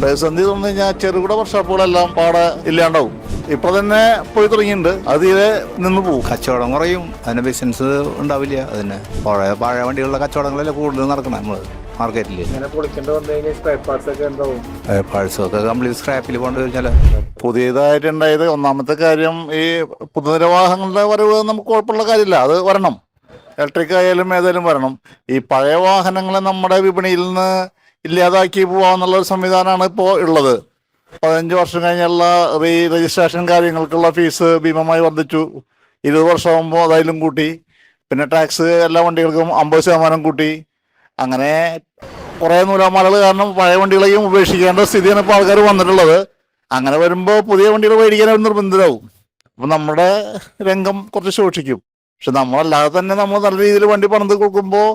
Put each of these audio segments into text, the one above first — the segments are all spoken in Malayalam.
പ്രതിസന്ധി എന്ന് പറഞ്ഞു കഴിഞ്ഞാൽ ചെറുകിട വർക്ക്ഷോപ്പുകളെല്ലാം പാടെ ഇല്ലാണ്ടാവും. ഇപ്പൊ തന്നെ പോയി തുടങ്ങിയിട്ടുണ്ട്. അത് തീരെ നിന്ന് പോകും കച്ചവടം കുറയും. അതിന് ബിസിനസ് ഉണ്ടാവില്ല. അതിന് പഴയ പഴയ വണ്ടികളുടെ കച്ചവടങ്ങളല്ലേ കൂടുതൽ നടക്കണം നമ്മൾ മാർക്കറ്റിൽ പാഴ്സൊക്കെ കംപ്ലീറ്റ് സ്ക്രാപ്പിൽ കൊണ്ടുവച്ചാൽ പുതിയതായിട്ടുണ്ടായത് ഒന്നാമത്തെ കാര്യം ഈ പുതുനിരവാഹങ്ങളുടെ വരവ് നമുക്ക് കുഴപ്പമുള്ള കാര്യമില്ല. അത് വരണം. ഇലക്ട്രിക് ആയാലും ഏതായാലും വരണം. ഈ പഴയ വാഹനങ്ങളെ നമ്മുടെ വിപണിയിൽ നിന്ന് ഇല്ലാതാക്കി പോവാന്നുള്ള ഒരു സംവിധാനമാണ് ഇപ്പോൾ ഉള്ളത്. പതിനഞ്ച് വർഷം കഴിഞ്ഞുള്ള റീ രജിസ്ട്രേഷൻ കാര്യങ്ങൾക്കുള്ള ഫീസ് ഭീമമായി വർദ്ധിച്ചു. ഇരുപത് വർഷമാകുമ്പോൾ അതായാലും കൂട്ടി. പിന്നെ ടാക്സ് എല്ലാ വണ്ടികൾക്കും അമ്പത് ശതമാനം കൂട്ടി. അങ്ങനെ കുറേ നൂലാമാലകൾ കാരണം പഴയ വണ്ടികളെയും ഉപേക്ഷിക്കേണ്ട സ്ഥിതിയാണ് ഇപ്പോൾ ആൾക്കാർ വന്നിട്ടുള്ളത്. അങ്ങനെ വരുമ്പോൾ പുതിയ വണ്ടികൾ മേടിക്കാൻ അവർ നിർബന്ധിതരാകും അപ്പം നമ്മുടെ രംഗം കുറച്ച് സൂക്ഷിക്കും. പക്ഷെ നമ്മളല്ലാതെ തന്നെ നമ്മൾ നല്ല രീതിയിൽ വണ്ടി പണിത് കൊടുക്കുമ്പോൾ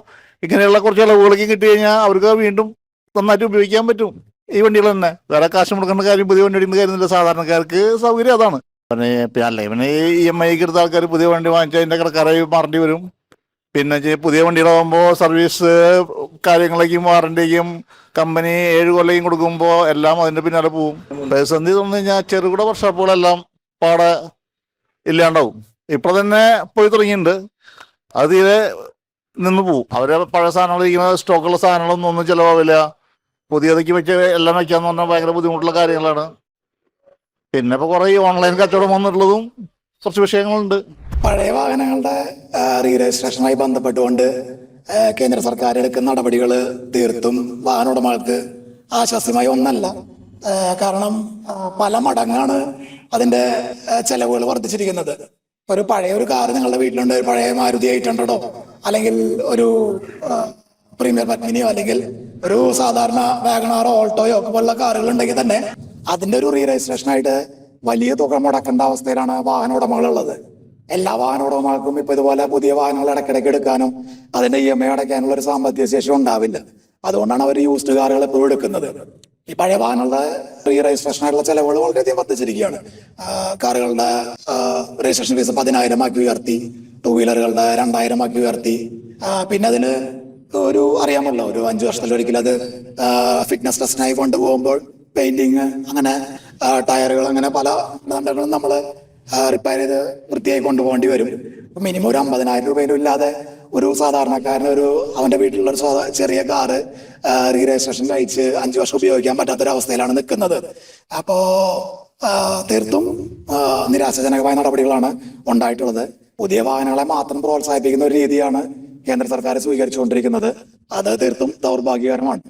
ഇങ്ങനെയുള്ള കുറച്ച് ഇളവുകളൊക്കെ കിട്ടി കഴിഞ്ഞാൽ അവർക്ക് വീണ്ടും നന്നായിട്ട് ഉപയോഗിക്കാൻ പറ്റും. ഈ വണ്ടികൾ തന്നെ. വേറെ കാശ് മുടക്കേണ്ട കാര്യം പുതിയ വണ്ടി എടുക്കുന്ന കാര്യമില്ല സാധാരണക്കാർക്ക് സൗകര്യം അതാണ്. പിന്നെ പിന്നെ അല്ല? ഇവന് ഇ എം ഐക്ക് എടുത്ത ആൾക്കാർ പുതിയ വണ്ടി വാങ്ങിച്ചാൽ അതിന്റെ കടക്കാരായി മാറേണ്ടി വരും. പിന്നെ പുതിയ വണ്ടികളാകുമ്പോൾ സർവീസ് കാര്യങ്ങളേക്കും വാറണ്ടിക്കും കമ്പനി ഏഴ് കൊല്ലയും കൊടുക്കുമ്പോൾ എല്ലാം അതിന്റെ പിന്നാലെ പോവും. പ്രതിസന്ധി തോന്നു കഴിഞ്ഞാൽ ചെറുകിട വർക്ക്ഷോപ്പുകളെല്ലാം പാടെ ഇല്ലാണ്ടാവും. ഇപ്പോൾ തന്നെ പോയി തുടങ്ങിയിട്ടുണ്ട്. അത് തീരെ നിന്ന് പോവും. അവരെ പഴയ സാധനങ്ങൾ ഇരിക്കുന്ന സ്റ്റോക്കുള്ള സാധനങ്ങളൊന്നും ഒന്നും ചിലവാവില്ല. പുതിയതൊക്കെ വെച്ച് എല്ലാം വെക്കാന്ന് പറഞ്ഞാൽ ഭയങ്കര ബുദ്ധിമുട്ടുള്ള കാര്യങ്ങളാണ്. പിന്നെ ഇപ്പൊ കുറെ ഓൺലൈൻ കച്ചവടം വന്നിട്ടുള്ളതും കുറച്ച് വിഷയങ്ങളുണ്ട്. പഴയ വാഹനങ്ങളുടെ റീ രജിസ്ട്രേഷനുമായി ബന്ധപ്പെട്ടുകൊണ്ട് കേന്ദ്ര സർക്കാർ എടുക്കുന്ന നടപടികൾ തീർത്തും വാഹന ഉടമകൾക്ക് ആശ്വാസ്യമായ ഒന്നല്ല. കാരണം പല മടങ്ങാണ് അതിന്റെ ചെലവുകൾ വർദ്ധിച്ചിരിക്കുന്നത്. ഒരു പഴയ ഒരു കാർ നിങ്ങളുടെ വീട്ടിലുണ്ട് പഴയ മാരുതി എയ്റ്റ് ഹൺഡ്രഡോ അല്ലെങ്കിൽ ഒരു പ്രീമിയർ പത്മിനിയോ അല്ലെങ്കിൽ ഒരു സാധാരണ വാഗണാറോ ഓൾട്ടോയോ ഒക്കെ പോലുള്ള കാറുകൾ ഉണ്ടെങ്കിൽ തന്നെ അതിന്റെ ഒരു റീ രജിസ്ട്രേഷൻ ആയിട്ട് വലിയ തുക മുടക്കേണ്ട അവസ്ഥയിലാണ് വാഹന ഉടമകളുള്ളത് എല്ലാ വാഹന ഉടമകൾക്കും ഇപ്പൊ ഇതുപോലെ പുതിയ വാഹനങ്ങൾ ഇടയ്ക്കിടയ്ക്ക് എടുക്കാനും അതിന്റെ ഇ എം ഐ അടയ്ക്കാനുള്ള ഒരു സാമ്പത്തിക ശേഷി ഉണ്ടാവില്ല. അതുകൊണ്ടാണ് അവർ യൂസ്ഡ് കാറുകൾ എപ്പോഴും എടുക്കുന്നത്. ഈ പഴയ വാഹനങ്ങളുടെ റീ രജിസ്ട്രേഷൻ ആയിട്ടുള്ള ചെലവുകൾ വളരെയധികം വർദ്ധിച്ചിരിക്കുകയാണ്. കാറുകളുടെ രജിസ്ട്രേഷൻ ഫീസ് പതിനായിരം ആക്കി ഉയർത്തി ടൂ വീലറുകളുടെ രണ്ടായിരം ആക്കി ഉയർത്തി. പിന്നെ അതിന് ഒരു അറിയാമല്ലോ ഒരു അഞ്ചു വർഷത്തിലൊരിക്കലും അത് ഫിറ്റ്നസ് ടെസ്റ്റിനായി കൊണ്ടുപോകുമ്പോൾ പെയിന്റിങ് അങ്ങനെ ടയറുകൾ അങ്ങനെ പല ദണ്ഡങ്ങളും നമ്മൾ റിപ്പയർ ചെയ്ത് വൃത്തിയായി കൊണ്ടുപോകേണ്ടി വരും. മിനിമം ഒരു അമ്പതിനായിരം രൂപയിലും ഇല്ലാതെ ഒരു സാധാരണക്കാരൻ ഒരു അവന്റെ വീട്ടിലുള്ള ഒരു ചെറിയ കാറ് റീ രജിസ്ട്രേഷൻ കഴിച്ച് അഞ്ചു വർഷം ഉപയോഗിക്കാൻ പറ്റാത്തൊരവസ്ഥയിലാണ് നിൽക്കുന്നത്. അപ്പോ ആ, തീർത്തും നിരാശാജനകമായ നടപടികളാണ് ഉണ്ടായിട്ടുള്ളത്. പുതിയ വാഹനങ്ങളെ മാത്രം പ്രോത്സാഹിപ്പിക്കുന്ന ഒരു രീതിയാണ് കേന്ദ്ര സർക്കാർ സ്വീകരിച്ചുകൊണ്ടിരിക്കുന്നത്. അത് തീർത്തും ദൗർഭാഗ്യകരമാണ്.